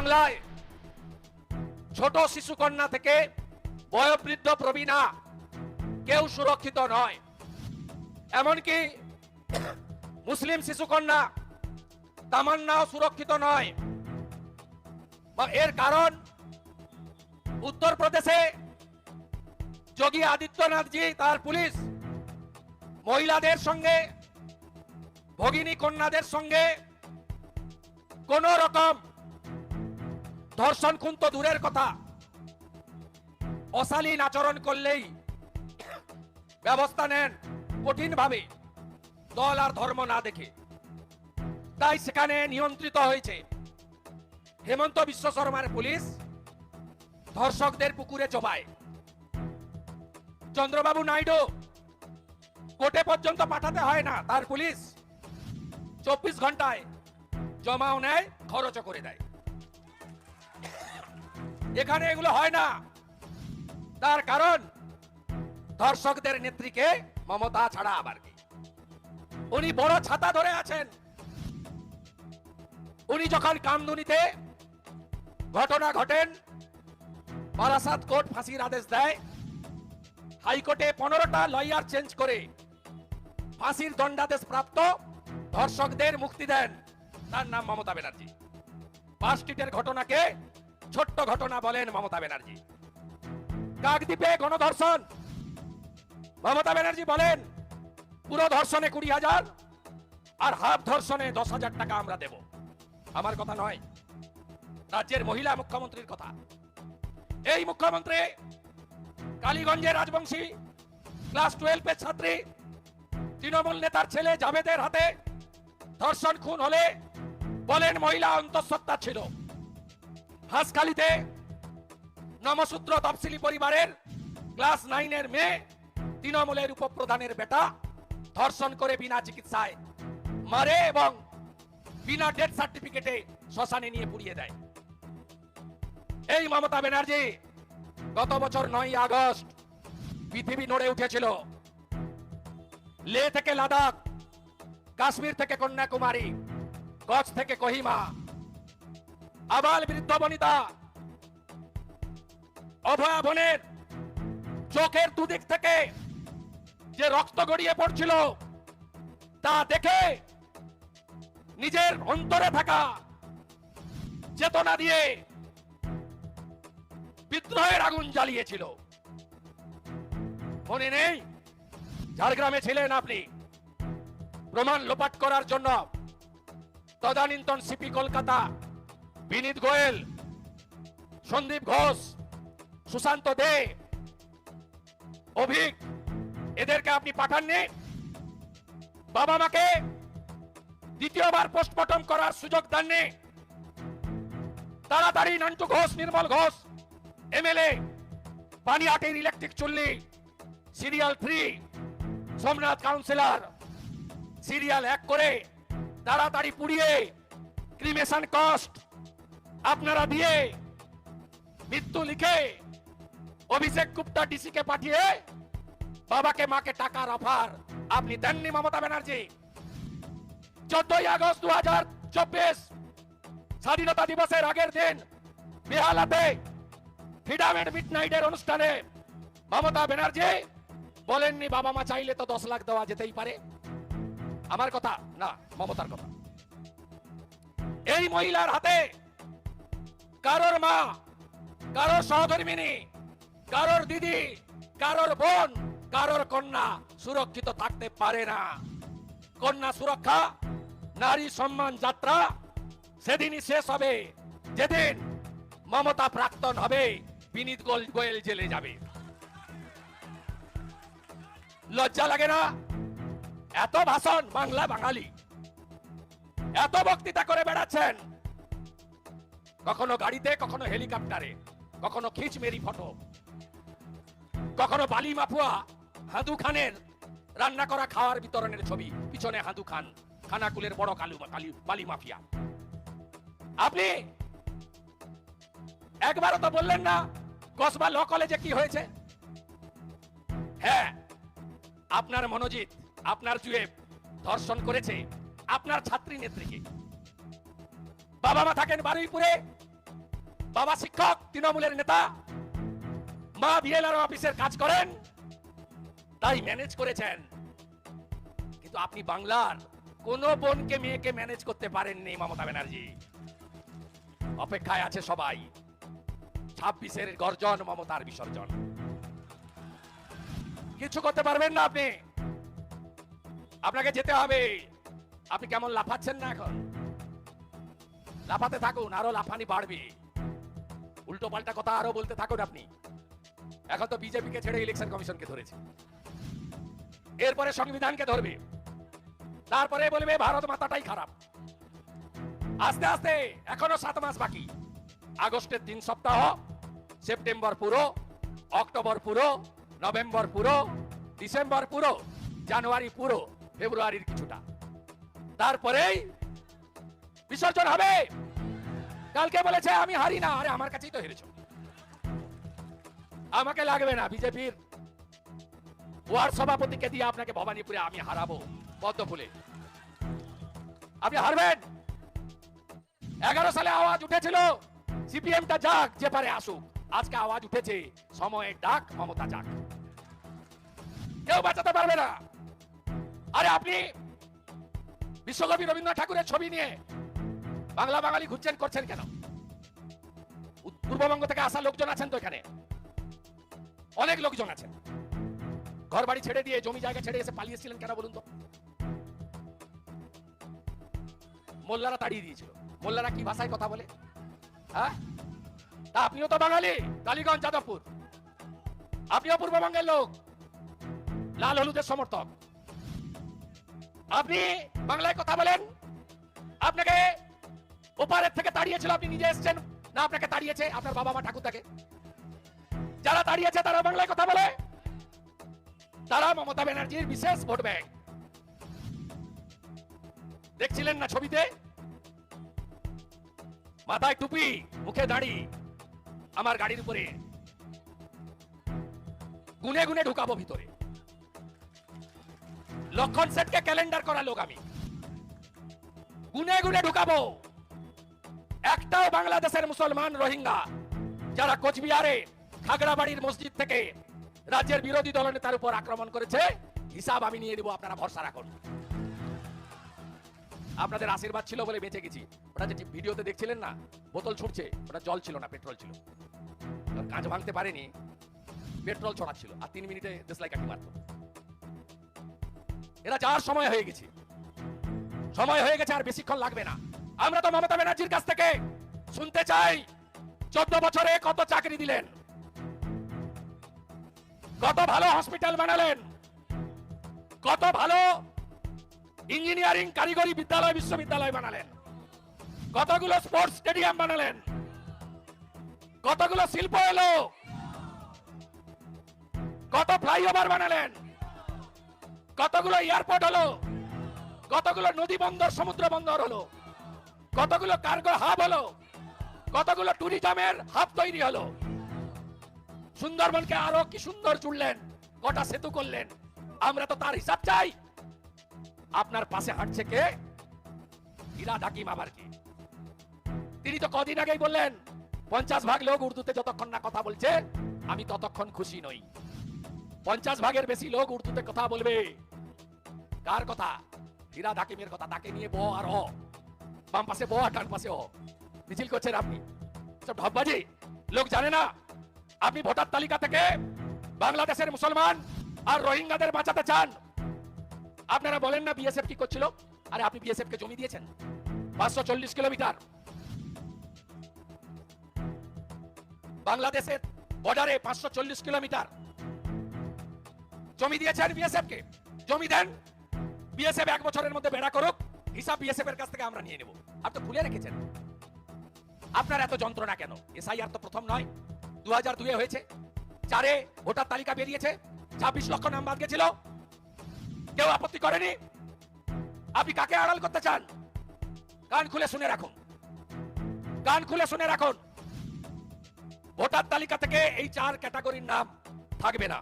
বাংলায় ছোট শিশু কন্যা থেকে বয়োবৃদ্ধ প্রবীণা কেউ সুরক্ষিত নয়। এমনকি মুসলিম শিশু কন্যা তামান্নাও সুরক্ষিত নয়। এর কারণ, উত্তরপ্রদেশে যোগী আদিত্যনাথজি তার পুলিশ মহিলাদের সঙ্গে, ভগিনী কন্যাদের সঙ্গে কোন রকম ধর্ষণ খুন তো দূরের কথা। অশালীন আচরণ করলেই ব্যবস্থা নেন কঠিন ভাবে দল আর ধর্ম না দেখে। তাই সেখানে নিয়ন্ত্রিত হয়েছে হেমন্ত বিশ্ব শর্মার পুলিশ। ধর্ষকদের পুকুরে চবায় চন্দ্রবাবু নাইডু কোর্টে পর্যন্ত পাঠাতে হয় না, তার পুলিশ চব্বিশ ঘন্টায় জমাও নেয়, খরচও করে দেয়। এখানে এগুলো হয় না। তার কারণ, ধর্ষকদের নেত্রীকে মমতা ছাড়া আবার কি? উনি বড় ছাতা ধরে আছেন। উনি যখন কামদুনিতে ঘটনা ঘটেন, বারাসাত কোর্ট ফাঁসির আদেশ দেয়। হাইকোর্টে পনেরোটা লয়ার চেঞ্জ করে ফাঁসির দণ্ডাদেশ প্রাপ্ত ধর্ষকদের মুক্তি দেন। তার নাম মমতা ব্যানার্জি। স্ট্রিটের ঘটনাকে ছোট্ট ঘটনা বলেন মমতা ব্যানার্জি। কাকদ্বীপে গণধর্ষণ। মমতা ব্যানার্জি বলেন, পুরো ধর্ষণে কুড়ি হাজার, আর হাফ ধর্ষণে দশ হাজার টাকা আমরা দেব। আমার কথা নয়, রাজ্যের মহিলা মুখ্যমন্ত্রীর কথা। এই মুখ্যমন্ত্রী কালীগঞ্জের রাজবংশী, ক্লাস টুয়েলভের ছাত্রী, তৃণমূল নেতার ছেলে জাভেদের হাতে ধর্ষণ খুন হলে বলেন মহিলা অন্তঃসত্ত্বা ছিল। হাঁসখালিতে নমসূত্র তফসিলি পরিবারের ক্লাস নাইনের মেয়ে তৃণমূলের উপপ্রধানের বেটা ধর্ষণ করে বিনা চিকিৎসায় মারে এবং বিনা ডেথ সার্টিফিকেটে শ্মশানে নিয়ে পুড়িয়ে দেয়। এই মমতা ব্যানার্জি গত বছর নয় আগস্ট পৃথিবী নড়ে উঠেছিল। লে থেকে লাদাখ, কাশ্মীর থেকে কন্যাকুমারী কচ্ছ থেকে কহিমা আবাল বৃদ্ধ বনিতা। অভয়া বনের চোখের দুদিক থেকে যে রক্ত গড়িয়ে পড়ছিল, তা দেখে নিজের অন্তরে থাকা চেতনা দিয়ে বিদ্রোহের আগুন জ্বালিয়েছিল। মনে নেই ঝাড়গ্রামে ছিলেন আপনি। প্রমাণ লোপাট করার জন্য তদানীন্তন সিপি কলকাতা বিনীত গোয়েল, সন্দীপ ঘোষ, সুশান্ত দে, অভিক, এদেরকে আপনি পাঠাননি? বাবা মাকে দ্বিতীয়বার পোস্টমর্টম করার সুযোগ দেননি? তাড়াতাড়ি নান্টু ঘোষ, নির্মল ঘোষ, এমএলএ পানিহাটির ইলেকট্রিক চুল্লি serial three Somnath councillor serial এক করে তাড়াতাড়ি পুড়িয়ে ক্রিমেশন কস্ট আপনারা দিয়ে মৃত্যু লিখে অভিষেক গুপ্তা ডিসি কে পাঠিয়ে বাবাকে, মাকে টাকার অফার আপনি দেননি মমতা ব্যানার্জি। চোদ্দই আগস্ট দু হাজার চব্বিশ স্বাধীনতা দিবসের আগের দিন বেহালাতে ফ্রিডম এন্ড মিড নাইটের অনুষ্ঠানে মমতা ব্যানার্জি বলেননি, বাবা মা চাইলে তো দশ লাখ দেওয়া যেতেই পারে। আমার কথা না, মমতার কথা। এই মহিলার হাতে কারোর মা, কারোর সহধর্মিনী, কারোর দিদি, কারোর বোন, কারোর কন্যা সুরক্ষিত থাকতে পারে না। কন্যা সুরক্ষা, নারী সম্মান যাত্রা সেদিনই শেষ হবে। যেদিন মমতা প্রাক্তন হবে, বিনীত গোয়েল জেলে যাবে। লজ্জা লাগে না? এত ভাষণ বাংলা বাঙালি। এত বক্তৃতা করে বেড়াচ্ছেন কখনো গাড়িতে, কখনো হেলিকপ্টারে, কখনো খিচ মেরি ফটো, কখনো বালি মাফুয়া হাদু খানের রান্না করা খাওয়ার বিতরণের ছবি, পিছনে হাদু খান খানাকুলের বড় কালু, কালি, বালি মাফিয়া। আপনি একবারও তো বললেন না, কসবা ল কলেজে কি হয়েছে? হ্যাঁ আপনার মনোজিৎ, আপনার জুয়েব ধর্ষণ করেছে, আপনার ছাত্রী নেত্রীকে। বাবা মা থাকেন বারুইপুরে। বাবা শিক্ষক, তৃণমূলের নেতা। মা বিএলআর অফিসের কাজ করেন। তাই ম্যানেজ করেছেন। কিন্তু আপনি বাংলার কোন বোনকে, মেয়েকে ম্যানেজ করতে পারেননি মমতা ব্যানার্জি। অপেক্ষায় আছে সবাই। ছাব্বিশের গর্জন, মমতার বিসর্জন। কিছু করতে পারবেন না আপনি। আপনাকে যেতে হবে। আপনি কেমন লাফাচ্ছেন না এখন? লাফাতে থাকুন, আরও লাফানি বাড়বে। উল্টো পাল্টা কথা আরও বলতে থাকুন আপনি। এখন তো বিজেপিকে ছেড়ে ইলেকশন কমিশনকে ধরেছে। এরপরে সংবিধানকে ধরবে। তারপরে বলবে, ভারত মাতাটাই খারাপ। আস্তে আস্তে, এখনও সাত মাস বাকি। আগস্টের তিন সপ্তাহ, সেপ্টেম্বর পুরো, অক্টোবর পুরো, নভেম্বর পুরো, ডিসেম্বর পুরো, জানুয়ারি পুরো, ফেব্রুয়ারির কিছুটা। তারপরেই বিসর্জন হবে। কালকে বলেছে, আমি হারি না। আরে, আমার কাছেই তো হেরেছ। আমাকে লাগবে না বিজেপির। ওয়ার্ড সভাপতিকে দিয়ে আপনাকে ভবানীপুরে আমি হারাবো, পদ্ম ফুলে। আপনি হারবেন। এগারো সালে আওয়াজ উঠেছিল, সিপিএমটা যাক, যে পারে আসুক। আজকে আওয়াজ উঠেছে, সময়ের ডাক মমতা যাক। কেউ বাঁচাতে পারবে না। আরে, আপনি বিশ্বকবি রবীন্দ্রনাথ ঠাকুরের ছবি নিয়ে বাংলা বাঙালি ঘুরছেন, করছেন কেন? পূর্ববঙ্গ থেকে আসা লোকজন আছেন তো এখানে? অনেক লোকজন আছেন। ঘর বাড়ি ছেড়ে দিয়ে, জমি জায়গা ছেড়ে এসে পালিয়েছিলেন কেন বলুন তো? মোল্লারা তাড়িয়ে দিয়েছিল। মোল্লারা কি ভাষায় কথা বলে? হ্যাঁ? তা আপনিও তো বাঙালি টালিগঞ্জ যাদবপুর। আপনিও পূর্ববঙ্গের লোক, লাল হলুদের সমর্থক। আপনি বাংলায় কথা বলেন? আপনাকে ওপারের থেকে তাড়িয়েছিল আপনি নিজে এসেছেন? না, আপনাকে তাড়িয়েছে আপনার বাবা মা ঠাকুর থাকে যারা তাড়িয়েছে তারা বাংলায় কথা বলে। তারা মমতা ব্যানার্জির বিশেষ ভোট ব্যাংক দেখছিলেন না ছবিতে? মাথায় টুপি, মুখে দাড়ি, আমার গাড়ির উপরে। গুনে গুনে ঢুকাবো ভিতরে। লক্ষণ সেটকে ক্যালেন্ডার করা লোক আমি। গুনে গুনে ঢুকাবো। একটাও বাংলাদেশের মুসলমান রোহিঙ্গা, যারা কোচবিহারে খাগড়াবাড়ির মসজিদ থেকে রাজ্যের বিরোধী দলনেতার উপর আক্রমণ করেছে, হিসাব আমি নিয়ে দেবো আপনারা ভরসা রাখুন। আপনাদের আশীর্বাদ ছিল বলে বেঁচে গেছি। ওটা যে ভিডিওতে দেখছিলেন না, বোতল ছুটছে, ওটা জল ছিল না, পেট্রোল ছিল। কাঁচ ভাঙতে পারেনি, পেট্রোল ছড়াচ্ছিল, আর তিন মিনিটে দেশলাই কাঠি মারত এরা যাওয়ার সময় হয়ে গেছে। সময় হয়ে গেছে আর বেশিক্ষণ লাগবে না। আমরা তো মমতা ব্যানার্জির কাছ থেকে শুনতে চাই, চোদ্দ বছরে কত চাকরি দিলেন? কত ভালো হসপিটাল বানালেন? কত ভালো ইঞ্জিনিয়ারিং কারিগরি বিদ্যালয়, বিশ্ববিদ্যালয় বানালেন? কতগুলো স্পোর্টস স্টেডিয়াম বানালেন? কতগুলো শিল্প এলো? কত ফ্লাইওভার বানালেন? কতগুলো এয়ারপোর্ট হলো? কতগুলো নদী বন্দর, সমুদ্র বন্দর হলো? কতগুলো কার্গো হাব হলো? কতগুলো ট্যুরিজমের হাব তৈরি হলো? সুন্দরবনকে আরও কি সুন্দর জুড়লেন কটা সেতু করলেন, আমরা তো তার হিসাব চাই। আপনার পাশে হাঁটছে কে? ইরাদ হাকিম আবার কি তিনি তো কদিন আগেই বললেন, পঞ্চাশ ভাগ লোক উর্দুতে যতক্ষণ না কথা বলছে, আমি ততক্ষণ খুশি নই। পঞ্চাশ ভাগের বেশি লোক উর্দুতে কথা বলবে। কার কথা? ফিরাদ হাকিমের কথা, তাকে নিয়ে ব আর হ বাম পাশে ব ডান পাশে হ মিছিল করছেন আপনি। সব ঢপবাজি। লোক জানে না, আপনি ভোটার তালিকা থেকে বাংলাদেশের মুসলমান আর রোহিঙ্গাদের বাঁচাতে চান। আপনারা বলেন না বিএসএফ কি করছিল? আরে আপনি বিএসএফ কে জমি দিয়েছেন। পাঁচশো চল্লিশ কিলোমিটার। বাংলাদেশের বর্ডারে পাঁচশো চল্লিশ কিলোমিটার। জমি দিয়েছেন বিএসএফ কে। জমি দেন। বিএসএফ এক বছরের মধ্যে বেড়া করুক। হিসাব বিএসএফ এর কাছ থেকে আমরা নিয়ে নেব। আপনি তো ভুলে রেখেছেন। আপনার এত যন্ত্রণা কেন? এসআইআর তো প্রথম নয়। দু হাজার দুয়ে হয়েছে। চারে ভোটার তালিকা বেরিয়েছে। ছাব্বিশ লক্ষ নাম বাদ গেছিল। কেউ আপত্তি করেনি। আপনি কাকে আড়াল করতে চান? কান খুলে শুনে রাখুন। কান খুলে শুনে রাখুন। ভোটার তালিকা থেকে এই চার ক্যাটাগরির নাম থাকবে না।